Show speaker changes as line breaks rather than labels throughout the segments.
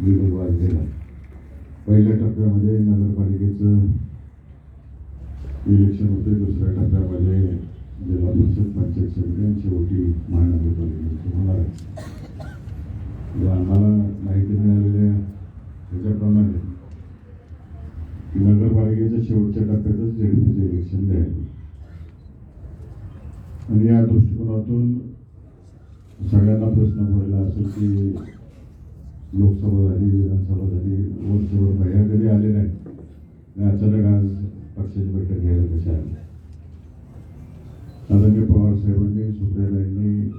बिगुल वाजलेला पहिल्या टप्प्यामध्ये नगरपालिकेचं इलेक्शन होते. दुसऱ्या टप्प्यामध्ये जिल्हा परिषद पंचायत समिती आणि शेवटी महानगरपालिकेचं होणार आहे आम्हाला माहिती मिळालेल्या ह्याच्याप्रमाणे की नगरपालिकेच्या शेवटच्या टप्प्यातच झेडपीचं इलेक्शन द्यायचं आणि या दृष्टिकोनातून सगळ्यांना प्रश्न पडला असेल की लोकसभा झाली विधानसभा झाली वर्षभर ह्या कधी आले नाही. आणि अचानक आज पक्षाची बैठक घ्यायला कशा आली? आदरणीय पवार साहेबांनी सुप्रियाबाईंनी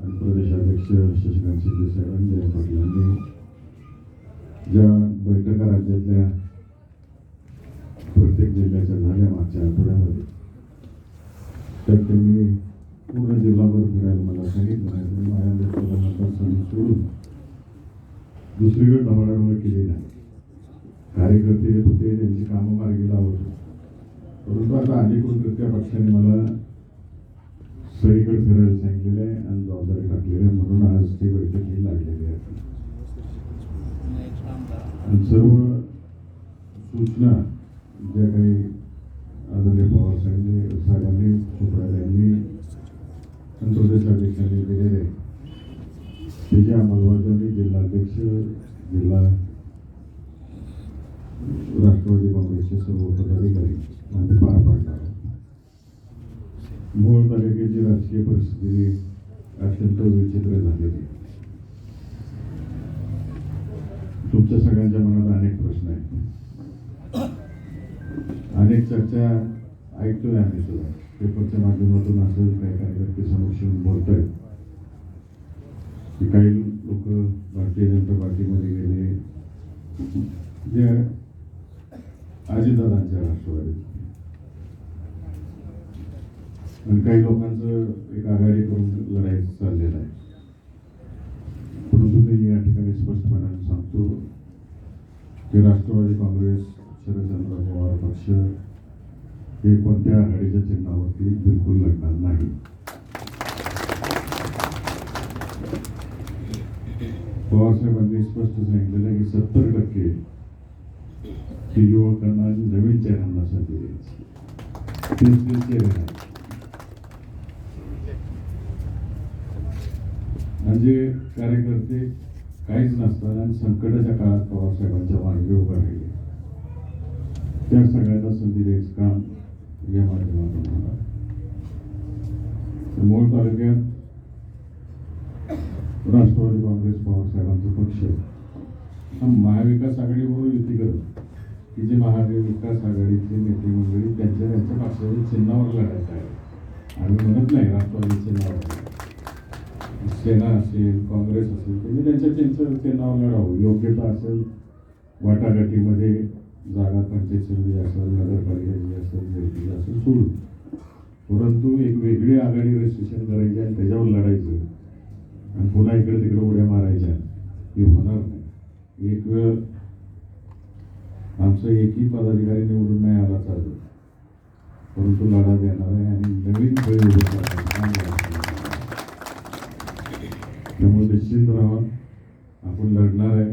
आणि प्रदेशाध्यक्ष शशिकांत शिंदे साहेबांनी जयंत पाटलांनी ज्या बैठका राज्यातल्या प्रत्येक जिल्ह्याच्या झाल्या मागच्या आठवड्यामध्ये तर त्यांनी पूर्ण जिल्हाभर फिरायला मला सांगितलं नाही तर माझ्या लोकांना मतदारसंघ सोडून दुसरीकडे ढवळाढवळ केली नाही. कार्यकर्ते येत होते त्यांची कामं मार्गी लावत परंतु आता अधिकृतरित्या पक्षाने मला सगळीकडे फिरायला सांगितलेलं आहे आणि जबाबदारी टाकलेली आहे म्हणून आज ती बैठक ही लागलेली आहे. आणि सर्व सूचना ज्या काही आदरणीय पवार साहेबांनी साहेबांनी सुप्रियाताईंनी आणि प्रदेशाध्यक्षांनी दिलेले त्याची अंमलबजावणी जिल्हाध्यक्ष जिल्हा राष्ट्रवादी काँग्रेसचे सर्व पदाधिकारी आम्ही पार पाडणार आहोत मूळ तालुक्याची राजकीय परिस्थिती अत्यंत विचित्र झालेली आहे. तुमच्या सगळ्यांच्या मनात अनेक प्रश्न आहेत. अनेक चर्चा ऐकतोय आम्ही सुद्धा. पेपरच्या माध्यमातून असं काही कार्यकर्ते समक्ष येऊन बोलतोय. की काही लोक भारतीय जनता पार्टीमध्ये गेले जे अजितदादांच्या राष्ट्रवादीत आणि काही लोकांचं एक आघाडी करून लढायचं चाललेलं आहे परंतु मी या ठिकाणी स्पष्टपणाने सांगतो की राष्ट्रवादी काँग्रेस शरदचंद्र पवार पक्ष हे कोणत्या आघाडीच्या चिन्हावरती बिलकुल लढणार नाही. पवारसाहेबांनी स्पष्ट सांगितलेलं आहे की सत्तर टक्के हे युवकांना नवीन चेहऱ्यांना संधी द्यायची तीस चेहरे म्हणजे कार्यकर्ते काहीच नसतात आणि संकटाच्या काळात पवारसाहेबांच्या मागे उभं राहिले. त्या सगळ्यांना संधी द्यायचं काम या माध्यमातून होणार मूळ तालुक्यात राष्ट्रवादी काँग्रेस पवारसाहेबांचा पक्ष हा महाविकास आघाडीबरोबर युती करत की जे महाविकास आघाडीचे नेते मंडळी त्यांच्या त्यांच्या पक्षाच्या चिन्हावर लढायचं आहे. आम्ही म्हणत नाही राष्ट्रवादी चिन्हावर. सेना असेल काँग्रेस असेल त्यांनी त्यांच्या त्यांच्या चिन्हावर लढावं. योग्यता असेल वाटाघाटीमध्ये जागा पंचायत समिती असेल नगरपालिकेची असेल झेडपी असेल सोडून. परंतु एक वेगळी आघाडी रजिस्ट्रेशन करायची आणि त्याच्यावर लढायचं. आणि पुन्हा इकडे तिकडे उड्या मारायच्या. हे होणार नाही. एक वेळ आमचं एकही पदाधिकारी निवडून नाही आला चालतो. परंतु लढा देणार आहे आणि नवीन त्यामुळे निश्चित राहा आपण लढणार आहे.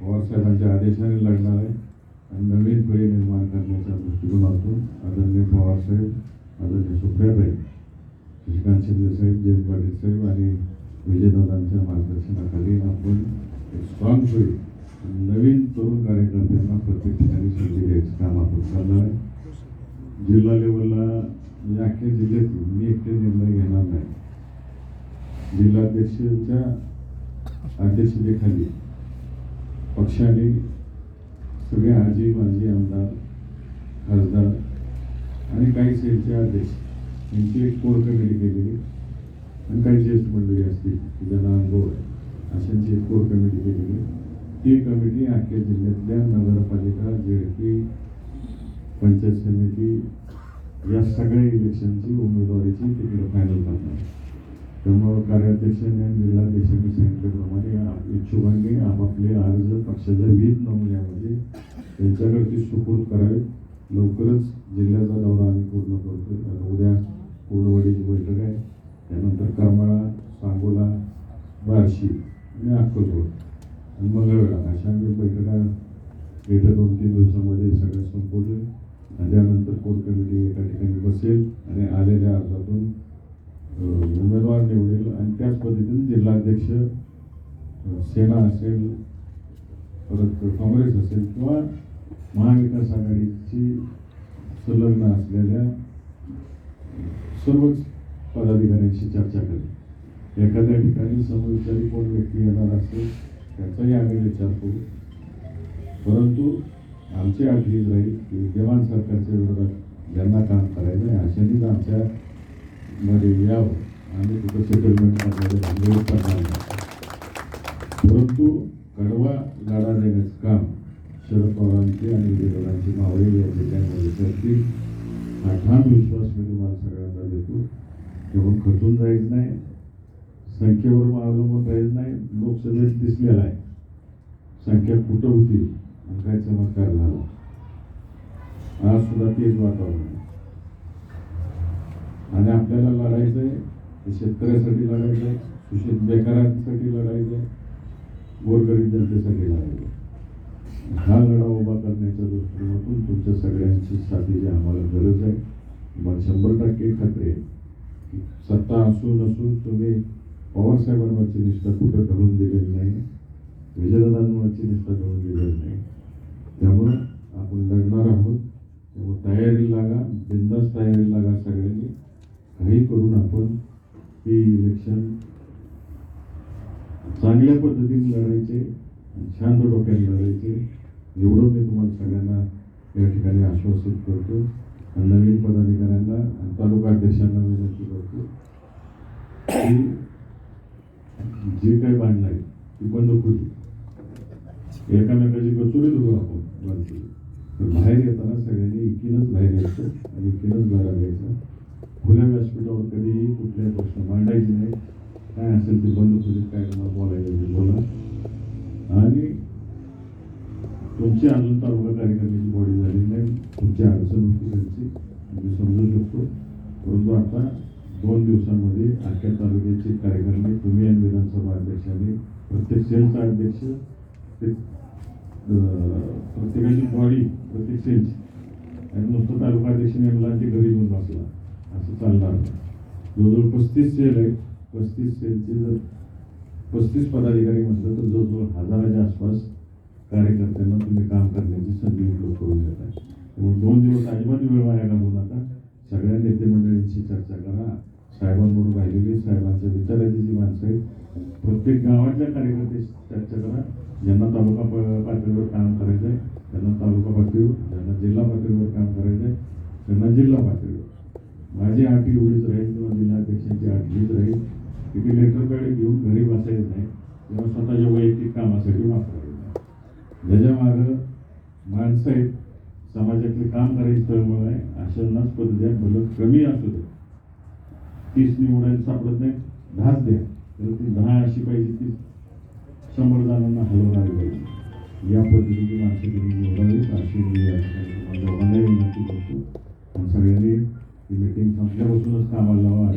पवारसाहेबांच्या आदेशाने लढणार आहे. आणि नवीन पिढी निर्माण करण्याच्या दृष्टिकोनातून आदरणीय पवारसाहेब आदरणीय सुप्रियाबाई शशिकांत शिंदे साहेब जयंत पाटील साहेब आणि विजयदादांच्या मार्गदर्शनाखाली आपण एक स्ट्रॉंग होईल नवीन तरुण कार्यकर्त्यांना प्रत्येक ठिकाणी संधी द्यायचं काम आपण करणार आहे जिल्हा लेवलला म्हणजे अख्ख्या जिल्ह्यातून मी एकटे निर्णय घेणार नाही. जिल्हाध्यक्षाच्या अध्यक्षतेखाली पक्षाने सगळे आजी माजी आमदार खासदार आणि काही सेलचे अध्यक्ष यांची एक कोर कमिटी केलेली. आणि काही ज्येष्ठ मंडळी असतील की ज्यांना अनुभव आहे अशांची एक कोर कमिटी केलेली. ती कमिटी अख्ख्या जिल्ह्यातल्या नगरपालिका झेडपी पंचायत समिती या सगळ्या इलेक्शनची उमेदवारीची तिकडे फायनल करणार त्यामुळं कार्याध्यक्षांनी आणि जिल्हाध्यक्षांनी सांगितल्याप्रमाणे इच्छुकांनी आपापले अर्ज पक्षाच्या वीज नमुन्यामध्ये त्यांच्याकडे सुपूर्द करावे. लवकरच जिल्ह्याचा दौरा आम्ही पूर्ण करतो उद्या कोलवाडीची बैठक आहे. त्यानंतर करमाळा सांगोला बार्शी आणि अक्कलकोट आणि मंगळवेढा अशा आम्ही बैठका येत्या दोन तीन दिवसामध्ये सगळ्या संपवले आणि त्यानंतर कोर कमिटी एका ठिकाणी बसेल आणि आलेल्या अर्जातून अ, उमेदवार पद्धतीने जिल्हाध्यक्ष सेना असेल परत काँग्रेस असेल किंवा महाविकास आघाडीची संलग्न असलेल्या सर्वच पदाधिकाऱ्यांशी चर्चा करेल. एखाद्या ठिकाणी समविचारी कोण व्यक्ती येणार असेल त्याचाही आम्ही विचार करू. परंतु आमची अट हीच राहील की विद्यमान सरकारच्या विरोधात ज्यांना काम करायचं आहे अशांनीच आमच्या मध्ये यावं. आणि तिथं सेटलमेंट करण्याचं करणार परंतु कडवा गाडा देण्याचं काम शरद पवारांची आणि विरोधांची मावळे या जिल्ह्यांमध्ये करतील हा ठाम विश्वास मी तुम्हाला सगळ्यांना देतो. तेव्हा खचून जायचं नाही संख्येवर अवलंबून राहायचं नाही लोकसभेत दिसलेला आहे. संख्या कुठं होती आणि काय चमत्कार झाला? आज सुद्धा तेच वातावरण आहे. आणि आपल्याला लढायचं आहे शेतकऱ्यासाठी लढायचं आहे विशेष बेकारांसाठी लढायचं आहे गोरगरीब जनतेसाठी लढायचं. हा लढा उभा करण्याच्या दृष्टिकोनातून तुमच्या सगळ्यांची साथीची आम्हाला गरज आहे. मला शंभर टक्के खात्री आहे की सत्ता असू नसून तुम्ही पवारसाहेबांवरची निष्ठा कुठं घडून दिलेली नाही विजयदादांवरची निष्ठा घडून दिलेली नाही. त्यामुळं आपण लढणार आहोत. त्यामुळे तयारी लागा बिंदास तयारी लागा सगळ्यांनी. काही करून आपण हे इलेक्शन चांगल्या पद्धतीने लढायचे शांत डोक्याने लढायचे. एवढं मी तुम्हाला सगळ्यांना या ठिकाणी आश्वासित करतो आणि नवीन पदाधिकाऱ्यांना आणि तालुका अध्यक्षांना विनंती करतो की जे काही भांडणं आहे ती बंद होती एकामेकाची कचोरी धरू आपण बाजूला तर बाहेर येताना सगळ्यांनी इकीनच बाहेर यायचं आणि इकीनच घरा घ्यायचं. खुल्या व्यासपीठावर कधीही कुठल्याही प्रश्न मांडायचे नाही. काय असेल ते बंद खोलीत काय मला बोलायचं बोला. आणि तुमची अजून तालुका कार्यकर्त्याची बॉडी झाली नाही. तुमची अडचण होती त्यांची. मी समजू शकतो. परंतु आता दोन दिवसांमध्ये अख्ख्या तालुक्याचे कार्यकर्ते तुम्ही आणि विधानसभा अध्यक्षांनी प्रत्येक सेलचा अध्यक्ष ते प्रत्येकाची बॉडी प्रत्येक सेलची आणि नुसतं तालुका अध्यक्षाने यांना ते घरी घेऊन बसला. असं चालणार जवळजवळ पस्तीस सेल आहे पस्तीस सेलचे जर पस्तीस पदाधिकारी म्हटलं तर जवळजवळ हजाराच्या आसपास कार्यकर्त्यांना तुम्ही काम करण्याची संधी उपलब्ध करून देत आहे त्यामुळे दोन दिवस अजिबात वेळ वाया घालवू नका. सगळ्या नेते मंडळींशी चर्चा करा. साहेबांबरोबर राहिलेली साहेबांच्या विचाराची जी माणसं आहेत प्रत्येक गावातल्या कार्यकर्त्याशी चर्चा करा. ज्यांना तालुका प- पातळीवर काम करायचं आहे त्यांना तालुका पातळीवर ज्यांना जिल्हा पातळीवर काम करायचं आहे त्यांना जिल्हा पातळीवर. माझी आठ एवढीच राहील किंवा जिल्हाध्यक्षांची आठ हीच राहील. किती लेटर पॅड घेऊन घरी बसायचं नाही किंवा स्वतःच्या वैयक्तिक कामासाठी वापरायचं नाही. ज्याच्या मागं माणसं आहेत समाजातले काम करायची तळमळ आहे अशांनाच पद्धती मुलं कमी असू दे तीस निवडायला सापडत नाही दहाच द्या. तर ती दहा अशी पाहिजे ती शंभर जणांना हलवणारी पाहिजे. या पद्धतीची माणसं तुम्ही निवडावीत अशी मी विनंती करतो. आणि सगळ्यांनी ती मिटिंग संपल्यापासूनच कामाला लावा.